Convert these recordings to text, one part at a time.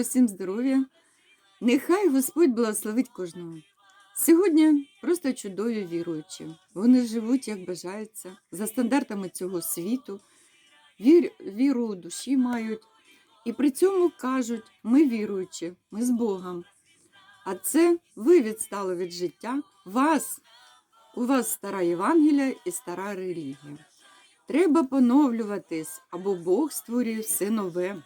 усім здоров'я. Нехай Господь благословить кожного. Сьогодні просто чудові віруючі. Вони живуть, як бажається, за стандартами цього світу, вір, віру у душі мають. І при цьому кажуть, ми віруючі, ми з Богом. А це ви відстали від життя, вас, у вас стара Євангелія і стара релігія. Треба поновлюватись, або Бог створює все нове.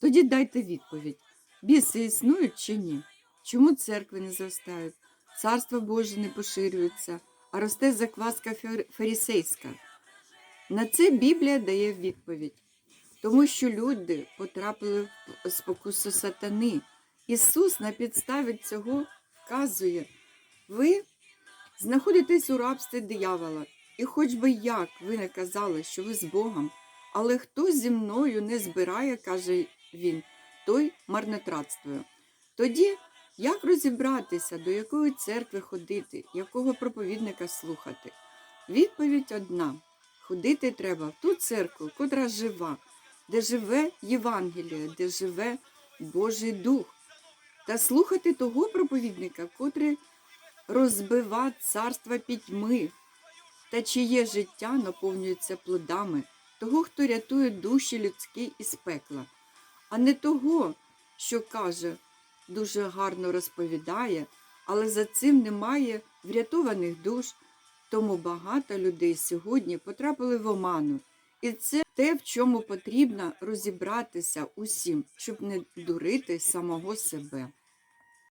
Тоді дайте відповідь: біси існують чи ні? Чому церкви не зростають? Царство Боже не поширюється, а росте закваска фарісейська. На це Біблія дає відповідь, тому що люди потрапили в спокусу сатани. Ісус на підставі цього вказує, ви знаходитесь у рабстві диявола, і хоч би як ви не казали, що ви з Богом, але хто зі мною не збирає, каже він, той марнотратствує. Тоді як розібратися, до якої церкви ходити, якого проповідника слухати? Відповідь одна: ходити треба в ту церкву, котра жива, де живе Євангеліє, де живе Божий Дух, та слухати того проповідника, котрий розбива царства пітьми, та чиє життя наповнюється плодами, того, хто рятує душі людські із пекла, а не того, що каже, дуже гарно розповідає, але за цим немає врятованих душ. Тому багато людей сьогодні потрапили в оману. І це те, в чому потрібно розібратися усім, щоб не дурити самого себе.